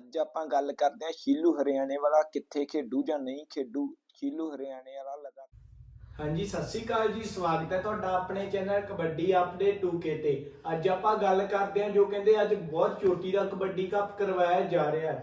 ਅੱਜ ਆਪਾਂ ਗੱਲ ਕਰਦੇ ਹਾਂ ਸ਼ੀਲੂ ਹਰਿਆਣੇ ਵਾਲਾ ਕਿੱਥੇ ਖੇਡੂ ਜਾਂ ਨਹੀਂ ਖੇਡੂ ਸ਼ੀਲੂ ਹਰਿਆਣੇ ਵਾਲਾ ਲਗਾ ਹਾਂਜੀ ਸਤਿ ਸ਼੍ਰੀ ਅਕਾਲ ਜੀ ਸਵਾਗਤ ਹੈ ਤੁਹਾਡਾ ਆਪਣੇ ਚੈਨਲ ਕਬੱਡੀ ਅਪਡੇਟ 2K ਤੇ। ਅੱਜ ਆਪਾਂ ਗੱਲ ਕਰਦੇ ਹਾਂ ਜੋ ਕਹਿੰਦੇ ਅੱਜ ਬਹੁਤ ਚੋਟੀ ਦਾ ਕਬੱਡੀ ਕੱਪ ਕਰਵਾਇਆ ਜਾ ਰਿਹਾ ਹੈ।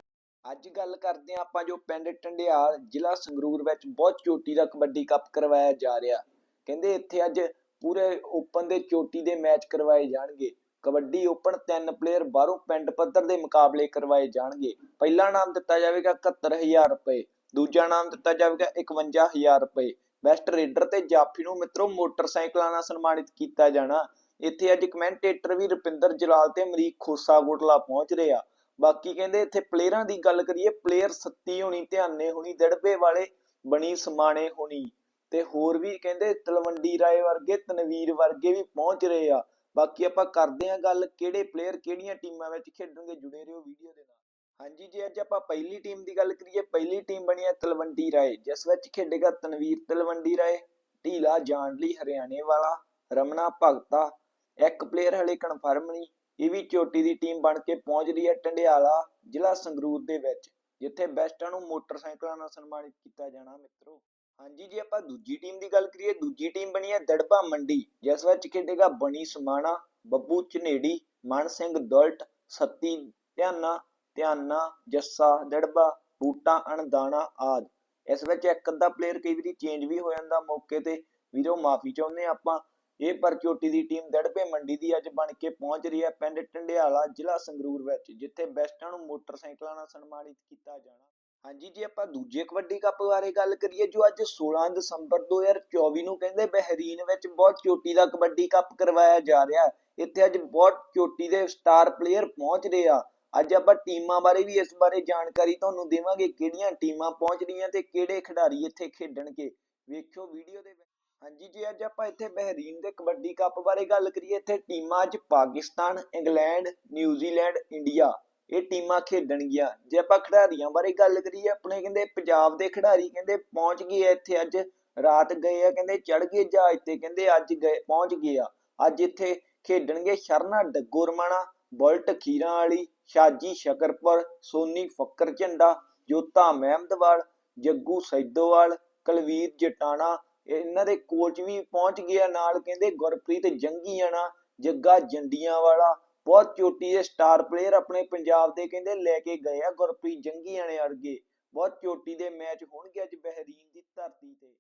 ਅੱਜ ਗੱਲ ਕਰਦੇ ਹਾਂ ਆਪਾਂ ਜੋ ਪਿੰਡ ਟੰਡਿਆਲ ਜ਼ਿਲ੍ਹਾ ਸੰਗਰੂਰ ਵਿੱਚ ਬਹੁਤ ਚੋਟੀ ਦਾ ਕਬੱਡੀ ਕੱਪ ਕਰਵਾਇਆ ਜਾ ਰਿਹਾ। ਕਹਿੰਦੇ ਇੱਥੇ ਅੱਜ ਪੂਰੇ ਓਪਨ ਦੇ ਚੋਟੀ ਦੇ ਮੈਚ ਕਰਵਾਏ ਜਾਣਗੇ। ਕਬੱਡੀ ਓਪਨ ਤਿੰਨ ਪਲੇਅਰ ਬਾਹਰੋਂ ਪਿੰਡ ਪੱਧਰ ਦੇ ਮੁਕਾਬਲੇ ਕਰਵਾਏ ਜਾਣਗੇ। ਪਹਿਲਾ ਨਾਮ ਦਿੱਤਾ ਜਾਵੇਗਾ 71000 ਰੁਪਏ, ਦੂਜਾ ਨਾਮ ਦਿੱਤਾ ਜਾਵੇਗਾ 51000 ਰੁਪਏ। ਬੈਸਟ ਰੇਡਰ ਤੇ ਜਾਫੀ ਨੂੰ ਮਿੱਤਰੋ ਮੋਟਰਸਾਈਕਲਾਂ ਨਾਲ ਸਨਮਾਨਿਤ ਕੀਤਾ ਜਾਣਾ। ਇੱਥੇ ਅੱਜ ਕਮੈਂਟੇਟਰ ਵੀ ਰੁਪਿੰਦਰ ਜਲਾਲ ਤੇ ਅਮਰੀਕ ਖੋਸਾ ਗੋਟਲਾ ਪਹੁੰਚ ਰਹੇ ਆ। ਬਾਕੀ ਕਹਿੰਦੇ ਇੱਥੇ ਪਲੇਅਰਾਂ ਦੀ ਗੱਲ ਕਰੀਏ ਪਲੇਅਰ ਸੱਤੀ ਹੋਣੀ, ਧਿਆਨੇ ਹੋਣੀ, ਦੜਬੇ ਵਾਲੇ ਬਣੀ ਸਮਾਣੇ ਹੋਣੀ। ਤੇ ਹੋਰ ਵੀ ਕਹਿੰਦੇ ਤਲਵੰਡੀ ਰਾਏ ਵਰਗੇ, ਤਨਵੀਰ ਵਰਗੇ ਵੀ ਪਹੁੰਚ ਰਹੇ ਆ। ਬਾਕੀ ਆਪਾਂ ਕਰਦੇ ਹਾਂ ਗੱਲ, ਕਿਹੜੇ ਪਲੇਅਰ ਕਿਹੜੀਆਂ ਟੀਮਾਂ ਵਿੱਚ ਖੇਡਣਗੇ ਜੁੜੇ ਰਹੋ ਵੀਡੀਓ ਦੇ ਨਾਲ। ਹਾਂਜੀ ਜੇ, ਅੱਜ ਆਪਾਂ ਪਹਿਲੀ ਟੀਮ ਦੀ ਗੱਲ ਕਰੀਏ, ਪਹਿਲੀ ਟੀਮ ਬਣੀ ਹੈ ਤਲਵੰਡੀ ਰਾਏ, ਜਿਸ ਵਿੱਚ ਖੇਡੇਗਾ ਤਨਵੀਰ ਤਲਵੰਡੀ ਰਾਏ, ਢੀਲਾ ਜਾਨਲੀ ਹਰਿਆਣੇ ਵਾਲਾ ਰਮਣਾ ਭਗਤਾ, ਇੱਕ ਪਲੇਅਰ ਹਲੇ ਕਨਫਰਮ ਨਹੀਂ, ਇਹ ਵੀ ਚੋਟੀ ਦੀ ਟੀਮ ਬਣ ਕੇ ਪਹੁੰਚ ਰਹੀ ਹੈ ਟੰਡਿਆਲਾ ਜ਼ਿਲ੍ਹਾ ਸੰਗਰੂਰ ਦੇ ਵਿੱਚ, ਜਿੱਥੇ ਬੈਸਟਾਂ ਨੂੰ ਮੋਟਰਸਾਈਕਲਾਂ ਨਾਲ ਸਨਮਾਨਿਤ ਕੀਤਾ ਜਾਣਾ ਮਿੱਤਰੋ। ਹਾਂਜੀ ਜੇ, ਆਪਾਂ ਦੂਜੀ ਟੀਮ ਦੀ ਗੱਲ ਕਰੀਏ, ਦੂਜੀ ਟੀਮ ਬਣੀ ਹੈ ਦੜਬਾ ਮੰਡੀ, ਜਿਸ ਵਿੱਚ ਖੇਡੇਗਾ ਬਣੀ ਸਮਾਣਾ, ਬੱਬੂ ਝਨੇੜੀ, ਮਨ ਸਿੰਘ ਦੁਲਟ, ਸੱਤੀ ਧਿਆਨਾ ਧਿਆਨਾ, ਜੱਸਾ ਦੜਬਾ, ਬੂਟਾ, ਅਣਦਾਣਾ ਆਦ। ਇਸ ਵਿੱਚ ਇੱਕ ਅੱਧਾ ਪਲੇਅਰ ਕਈ ਵਾਰੀ ਚੇਂਜ ਵੀ ਹੋ ਜਾਂਦਾ ਮੌਕੇ ਤੇ। ਵੀਰੋ, ਮਾਫੀ ਚਾਹੁੰਦੇ ਹਾਂ ਆਪਾਂ, ਇਹ ਪਰਚੋਟੀ ਦੀ ਟੀਮ ਦੜਬੇ ਮੰਡੀ ਦੀ ਅੱਜ ਬਣ ਕੇ ਪਹੁੰਚ ਰਹੀ ਹੈ ਪਿੰਡ ਟੰਡਿਆਲਾ ਜ਼ਿਲ੍ਹਾ ਸੰਗਰੂਰ ਵਿੱਚ, ਜਿੱਥੇ ਬੈਸਟਾਂ ਨੂੰ ਮੋਟਰਸਾਈਕਲਾਂ ਨਾਲ ਸਨਮਾਨਿਤ ਕੀਤਾ ਜਾਣਾ। ਹਾਂਜੀ, ਜੇ ਆਪਾਂ ਦੂਜੇ ਕਬੱਡੀ ਕੱਪ ਬਾਰੇ ਗੱਲ ਕਰੀਏ, ਜੋ ਅੱਜ 16 ਦਸੰਬਰ 2024 ਨੂੰ ਕਹਿੰਦੇ ਬਹਿਰੀਨ ਵਿੱਚ ਬਹੁਤ ਚੋਟੀ ਦਾ ਕਬੱਡੀ ਕੱਪ ਕਰਵਾਇਆ ਜਾ ਰਿਹਾ ਇੱਥੇ ਅੱਜ ਬਹੁਤ ਚੋਟੀ ਦੇ ਸਟਾਰ ਪਲੇਅਰ ਪਹੁੰਚ ਰਹੇ ਆ। ਅੱਜ ਆਪਾਂ ਟੀਮਾਂ ਬਾਰੇ ਵੀ ਇਸ ਬਾਰੇ ਜਾਣਕਾਰੀ ਤੁਹਾਨੂੰ ਦੇਵਾਂਗੇ, ਕਿਹੜੀਆਂ ਟੀਮਾਂ ਪਹੁੰਚ ਰਹੀਆਂ ਤੇ ਕਿਹੜੇ ਖਿਡਾਰੀ ਇੱਥੇ ਖੇਡਣਗੇ। ਵੇਖਿਓ ਵੀਡੀਓ ਦੇ ਵਿੱਚ। ਹਾਂਜੀ, ਜੀ ਅੱਜ ਆਪਾਂ ਇੱਥੇ ਬਹਿਰੀਨ ਦੇ ਕਬੱਡੀ ਕੱਪ ਬਾਰੇ ਗੱਲ ਕਰੀਏ, ਇੱਥੇ ਟੀਮਾਂ ਅੱਜ ਪਾਕਿਸਤਾਨ, ਇੰਗਲੈਂਡ, ਨਿਊਜ਼ੀਲੈਂਡ, ਇੰਡੀਆ ਇਹ ਟੀਮਾਂ ਖੇਡਣਗੀਆਂ। ਜੇ ਆਪਾਂ ਖਿਡਾਰੀਆਂ ਬਾਰੇ ਗੱਲ ਕਰੀਏ, ਆਪਣੇ ਕਹਿੰਦੇ ਪੰਜਾਬ ਦੇ ਖਿਡਾਰੀ ਕਹਿੰਦੇ ਪਹੁੰਚ ਗਏ ਇੱਥੇ ਅੱਜ, ਰਾਤ ਗਏ ਆ, ਕਹਿੰਦੇ ਚੜ ਗਏ ਜਹਾਜ਼ ਤੇ, ਕਹਿੰਦੇ ਅੱਜ ਗਏ, ਪਹੁੰਚ ਗਏ ਆ। ਅੱਜ ਇੱਥੇ ਖੇਡਣਗੇ ਸ਼ਰਨਾ ਡੱਗੋਰਮਾਣਾ, ਬੁਲਟ ਖੀਰਾਂ ਵਾਲੀ, ਸ਼ਾਜੀ ਸ਼ਕਰਪੁਰ, ਸੋਨੀ ਫੱਕਰ ਝੰਡਾ, ਜੋਤਾ ਮਹਿਮਦਵਾਲ, ਜੱਗੂ ਸੈਦੋਵਾਲ, ਕਲਵੀਰ ਜਟਾਣਾ, ਇਹਨਾਂ ਦੇ ਕੋਚ ਵੀ ਪਹੁੰਚ ਗਿਆ ਨਾਲ, ਕਹਿੰਦੇ ਗੁਰਪ੍ਰੀਤ ਜੰਗੀਆਣਾ, ਜੱਗਾ ਜੰਡੀਆਂ ਵਾਲਾ ਬਹੁਤ ਚੋਟੀ ਦੇ ਸਟਾਰ ਪਲੇਅਰ ਆਪਣੇ ਪੰਜਾਬ ਦੇ ਕਹਿੰਦੇ ਲੈ ਕੇ ਗਏ ਆ ਗੁਰਪ੍ਰੀਤ ਜੰਗੀਆਣੇ ਵਰਗੇ। ਬਹੁਤ ਚੋਟੀ ਦੇ ਮੈਚ ਹੋਣਗੇ ਅੱਜ ਬਹਿਰੀਨ ਦੀ ਧਰਤੀ ਤੇ।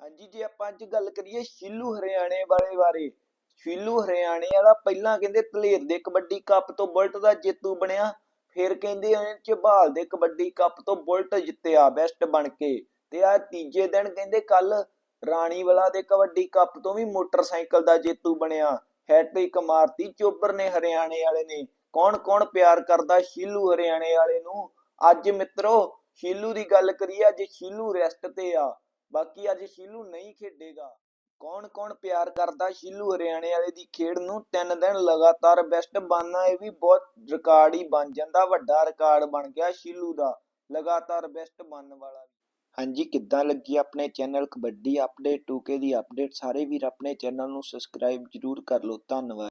ਹਾਂਜੀ, ਜੇ ਆਪਾਂ ਅੱਜ ਗੱਲ ਕਰੀਏ ਸ਼ੀਲੂ ਹਰਿਆਣੇ ਵਾਲੇ ਬਾਰੇ, ਸ਼ੀਲੂ ਹਰਿਆਣੇ ਵਾਲਾ ਪਹਿਲਾਂ ਕਹਿੰਦੇ ਧਲੇਰ ਦੇ ਕਬੱਡੀ ਕੱਪ ਤੋਂ ਬੁਲਟ ਦਾ ਜੇਤੂ ਬਣਿਆ, ਫਿਰ ਕਹਿੰਦੇ ਉਹਨੇ ਝਬਾਲ ਦੇ ਕਬੱਡੀ ਕੱਪ ਤੋਂ ਬੁਲਟ ਜਿੱਤਿਆ ਬੈਸਟ ਬਣ ਕੇ। ਤੇ ਆ ਤੀਜੇ ਦਿਨ ਕਹਿੰਦੇ ਕੱਲ ਰਾਣੀਵਾਲਾ ਦੇ ਕਬੱਡੀ ਕੱਪ ਤੋਂ ਵੀ ਮੋਟਰਸਾਈਕਲ ਦਾ ਜੇਤੂ ਬਣਿਆ। ਹੈਟ੍ਰਿਕ ਮਾਰਤੀ ਚੋਬਰ ਨੇ ਹਰਿਆਣੇ ਵਾਲੇ ਨੇ। ਕੌਣ ਕੌਣ ਪਿਆਰ ਕਰਦਾ ਸ਼ੀਲੂ ਹਰਿਆਣੇ ਵਾਲੇ ਨੂੰ? ਅੱਜ ਮਿੱਤਰੋ, ਸ਼ੀਲੂ ਦੀ ਗੱਲ ਕਰੀਏ, ਅੱਜ ਸ਼ੀਲੂ ਰੈਸਟ ਤੇ ਆ। ਬਾਕੀ ਅੱਜ ਸ਼ੀਲੂ ਨਹੀਂ ਖੇਡੇਗਾ। ਕੌਣ ਕੌਣ ਪਿਆਰ ਕਰਦਾ ਸ਼ੀਲੂ ਹਰਿਆਣੇ ਵਾਲੇ ਦੀ ਖੇਡ ਨੂੰ? ਤਿੰਨ ਦਿਨ ਲਗਾਤਾਰ ਬੈਸਟ ਬਣਨਾ ਇਹ ਵੀ ਬਹੁਤ ਰਿਕਾਰਡ ਹੀ ਬਣ ਜਾਂਦਾ। ਵੱਡਾ ਰਿਕਾਰਡ ਬਣ ਗਿਆ ਸ਼ੀਲੂ ਦਾ। ਲਗਾਤਾਰ ਬੈਸਟ ਬਣਨ ਵਾਲਾ ਹਾਂਜੀ, ਕਿੱਦਾਂ ਲੱਗੀ ਆਪਣੇ ਚੈਨਲ? ਕਬੱਡੀ ਅਪਡੇਟ 2K ਦੀ ਅਪਡੇਟ ਸਾਰੇ ਵੀਰ ਆਪਣੇ ਚੈਨਲ ਨੂੰ ਸਬਸਕ੍ਰਾਈਬ ਜਰੂਰ ਕਰ ਲਓ। ਧੰਨਵਾਦ।